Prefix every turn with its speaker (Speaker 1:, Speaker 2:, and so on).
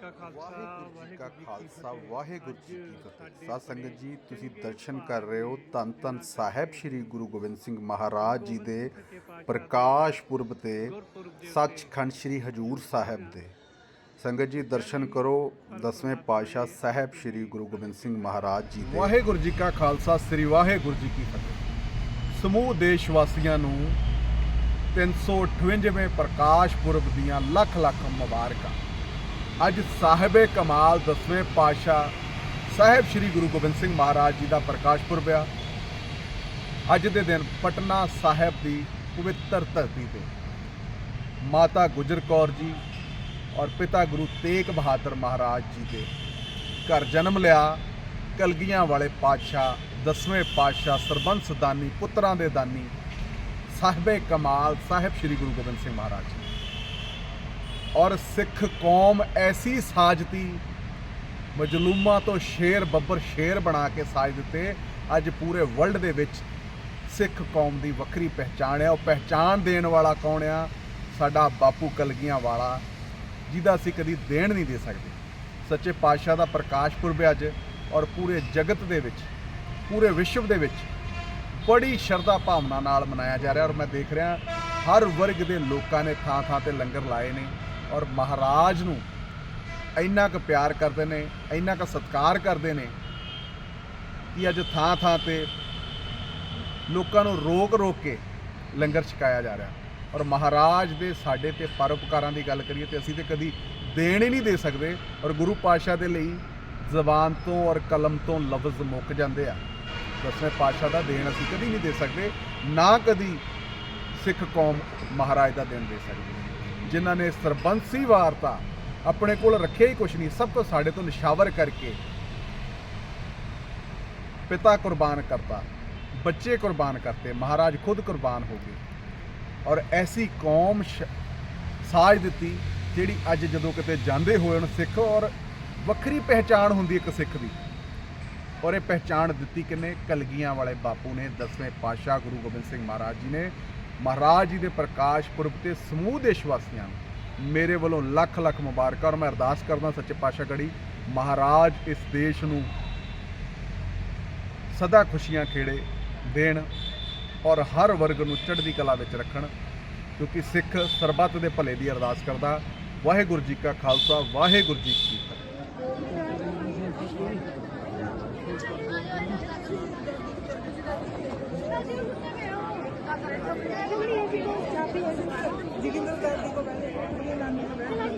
Speaker 1: ਕਾ ਖਾਲਸਾ
Speaker 2: ਵਾਹਿਗੁਰੂ ਜੀ ਕਾ ਖਾਲਸਾ। ਵਾਹਿਗੁਰੂ ਜੀ ਕੀ ਫਤਿਹ। ਸਾਧ ਸੰਗਤ ਜੀ ਤੁਸੀਂ ਦਰਸ਼ਨ ਕਰ ਰਹੇ ਹੋ ਧੰਨ ਧੰਨ ਸਾਹਿਬ ਸ੍ਰੀ ਗੁਰੂ ਗੋਬਿੰਦ ਸਿੰਘ ਮਹਾਰਾਜ ਜੀ ਦੇ ਪ੍ਰਕਾਸ਼ ਪੁਰਬ ਤੇ ਸੱਚਖੰਡ ਸ੍ਰੀ ਹਜੂਰ ਸਾਹਿਬ ਦੇ। ਸੰਗਤ ਜੀ ਦਰਸ਼ਨ ਕਰੋ ਦਸਵੇਂ ਪਾਤਸ਼ਾਹ ਸਾਹਿਬ ਸ੍ਰੀ ਗੁਰੂ ਗੋਬਿੰਦ ਸਿੰਘ ਮਹਾਰਾਜ ਜੀ ਦੇ।
Speaker 3: ਵਾਹਿਗੁਰੂ ਜੀ ਕਾ ਖਾਲਸਾ ਸ੍ਰੀ ਵਾਹਿਗੁਰੂ ਜੀ ਕੀ ਫਤਿਹ। ਸਮੂਹ ਦੇਸ਼ ਵਾਸੀਆਂ ਨੂੰ 358ਵੇਂ ਪ੍ਰਕਾਸ਼ ਪੁਰਬ ਦੀਆਂ ਲੱਖ ਲੱਖ ਮੁਬਾਰਕਾਂ। ਅੱਜ ਸਾਹਿਬੇ ਕਮਾਲ ਦਸਵੇਂ ਪਾਤਸ਼ਾਹ ਸਾਹਿਬ ਸ੍ਰੀ ਗੁਰੂ ਗੋਬਿੰਦ ਸਿੰਘ ਮਹਾਰਾਜ ਜੀ ਦਾ ਪ੍ਰਕਾਸ਼ ਪੁਰਬ ਆ। ਅੱਜ ਦੇ ਦਿਨ ਪਟਨਾ ਸਾਹਿਬ ਦੀ ਪਵਿੱਤਰ ਧਰਤੀ ਤੇ ਮਾਤਾ ਗੁਜਰ ਕੌਰ ਜੀ ਔਰ ਪਿਤਾ ਗੁਰੂ ਤੇਗ ਬਹਾਦਰ ਮਹਾਰਾਜ ਜੀ ਦੇ ਘਰ ਜਨਮ ਲਿਆ। ਕਲਗੀਆਂ ਵਾਲੇ ਪਾਤਸ਼ਾਹ, ਦਸਵੇਂ ਪਾਤਸ਼ਾਹ, ਸਰਬੰਸ ਦਾਨੀ, ਪੁੱਤਰਾਂ ਦੇ ਦਾਨੀ, ਸਾਹਿਬੇ ਕਮਾਲ ਸਾਹਿਬ ਸ੍ਰੀ ਗੁਰੂ ਗੋਬਿੰਦ ਸਿੰਘ ਮਹਾਰਾਜ ਜੀ। ਔਰ ਸਿੱਖ ਕੌਮ ਐਸੀ ਸਾਜਤੀ, ਮਜਲੂਮਾਂ ਤੋਂ ਸ਼ੇਰ ਬੱਬਰ ਸ਼ੇਰ ਬਣਾ ਕੇ ਸਾਜ ਦਿੱਤੇ। ਅੱਜ ਪੂਰੇ ਵਰਲਡ ਦੇ ਵਿੱਚ ਸਿੱਖ ਕੌਮ ਦੀ ਵੱਖਰੀ ਪਹਿਚਾਣ ਹੈ। ਉਹ ਪਹਿਚਾਣ ਦੇਣ ਵਾਲਾ ਕੌਣ ਆ? ਸਾਡਾ ਬਾਪੂ ਕਲਗੀਆਂ ਵਾਲਾ ਜਿਹਦਾ ਅਸੀਂ ਕਦੀ ਦੇਣ ਨਹੀਂ ਦੇ ਸਕਦੇ। ਸੱਚੇ ਪਾਤਸ਼ਾਹ ਦਾ ਪ੍ਰਕਾਸ਼ ਪੁਰਬ ਹੈ ਅੱਜ ਔਰ ਪੂਰੇ ਜਗਤ ਦੇ ਵਿੱਚ, ਪੂਰੇ ਵਿਸ਼ਵ ਦੇ ਵਿੱਚ ਬੜੀ ਸ਼ਰਧਾ ਭਾਵਨਾ ਨਾਲ ਮਨਾਇਆ ਜਾ ਰਿਹਾ ਔਰ ਮੈਂ ਦੇਖ ਰਿਹਾ, ਹਰ ਵਰਗ ਦੇ ਲੋਕਾਂ ਨੇ ਥਾਂ ਥਾਂ ਤੇ ਲੰਗਰ ਲਾਏ ਨੇ। ਔਰ ਮਹਾਰਾਜ ਨੂੰ ਇੰਨਾ ਕੁ ਪਿਆਰ ਕਰਦੇ ਨੇ, ਇੰਨਾ ਕੁ ਸਤਿਕਾਰ ਕਰਦੇ ਨੇ ਕਿ ਅੱਜ ਥਾਂ ਥਾਂ ਤੇ ਲੋਕਾਂ ਨੂੰ ਰੋਕ ਰੋਕ ਕੇ ਲੰਗਰ ਛਕਾਇਆ ਜਾ ਰਿਹਾ। ਔਰ ਮਹਾਰਾਜ ਦੇ ਸਾਡੇ ਤੇ ਪਰਉਪਕਾਰਾਂ ਦੀ ਗੱਲ ਕਰੀਏ ਤੇ ਅਸੀਂ ਤੇ ਕਦੀ ਦੇਣ ਹੀ ਨਹੀਂ ਦੇ ਸਕਦੇ ਔਰ ਗੁਰੂ ਪਾਤਸ਼ਾਹ ਦੇ ਲਈ ਜ਼ਬਾਨ ਤੋਂ ਔਰ ਕਲਮ ਤੋਂ ਲਫ਼ਜ਼ ਮੁੱਕ ਜਾਂਦੇ ਆ। ਦਸਵੇਂ ਪਾਤਸ਼ਾਹ ਦਾ ਦੇਣ ਅਸੀਂ ਕਦੀ ਨਹੀਂ ਦੇ ਸਕਦੇ, ਨਾ ਕਦੀ ਸਿੱਖ ਕੌਮ ਮਹਾਰਾਜ ਦਾ ਦੇਣ ਦੇ ਸਕਦੀ। ਜਿਨ੍ਹਾਂ ਨੇ ਸਰਬੰਸੀ ਵਾਰਤਾ ਆਪਣੇ ਕੋਲ ਰੱਖਿਆ ਹੀ ਕੁਛ ਨਹੀਂ, ਸਭ ਕੁਝ ਸਾਡੇ ਤੋਂ ਨਿਸ਼ਾਵਰ ਕਰਕੇ ਪਿਤਾ ਕੁਰਬਾਨ ਕਰਤਾ, ਬੱਚੇ ਕੁਰਬਾਨ ਕਰਤੇ, ਮਹਾਰਾਜ ਖੁਦ ਕੁਰਬਾਨ ਹੋ ਗਏ। ਔਰ ਐਸੀ ਕੌਮ ਸ਼- ਸਾਜ ਦਿੱਤੀ ਜਿਹੜੀ ਅੱਜ ਜਦੋਂ ਕਿਤੇ ਜਾਂਦੇ ਹੋਏ ਹੁਣ ਸਿੱਖ ਔਰ ਵੱਖਰੀ ਪਹਿਚਾਣ ਹੁੰਦੀ ਇੱਕ ਸਿੱਖ ਦੀ। ਔਰ ਇਹ ਪਹਿਚਾਣ ਦਿੱਤੀ ਕਿਨੇ? ਕਲਗੀਆਂ ਵਾਲੇ ਬਾਪੂ ਨੇ, ਦਸਵੇਂ ਪਾਤਸ਼ਾਹ ਗੁਰੂ ਗੋਬਿੰਦ ਸਿੰਘ ਮਹਾਰਾਜ ਜੀ ਨੇ। ਮਹਾਰਾਜ ਜੀ ਦੇ ਪ੍ਰਕਾਸ਼ ਪੁਰਬ ਤੇ ਸਮੂਹ ਦੇਸ਼ ਵਾਸੀਆਂ ਨੂੰ ਮੇਰੇ ਵੱਲੋਂ ਲੱਖ ਲੱਖ ਮੁਬਾਰਕਾਂ ਔਰ ਮੈਂ ਅਰਦਾਸ ਕਰਦਾ ਸੱਚੇ ਪਾਤਸ਼ਾਹ ਗੜੀ, ਮਹਾਰਾਜ ਇਸ ਦੇਸ਼ ਨੂੰ ਸਦਾ ਖੁਸ਼ੀਆਂ ਖੇੜੇ ਦੇਣ ਔਰ ਹਰ ਵਰਗ ਨੂੰ ਚੜ੍ਹਦੀ ਕਲਾ ਵਿੱਚ ਰੱਖਣ, ਕਿਉਂਕਿ ਸਿੱਖ ਸਰਬੱਤ ਦੇ ਭਲੇ ਦੀ ਅਰਦਾਸ ਕਰਦਾ। ਵਾਹਿਗੁਰੂ ਜੀ ਕਾ ਖਾਲਸਾ, ਵਾਹਿਗੁਰੂ ਜੀ ਕੀ ਫਤਿਹ।
Speaker 4: ਜੋਗਿੰਦਰ ਦਾਦੀ ਕੋ ਬੈਠੇ ਇਹ ਨਾਨੀ ਕੋ ਬੈਠੇ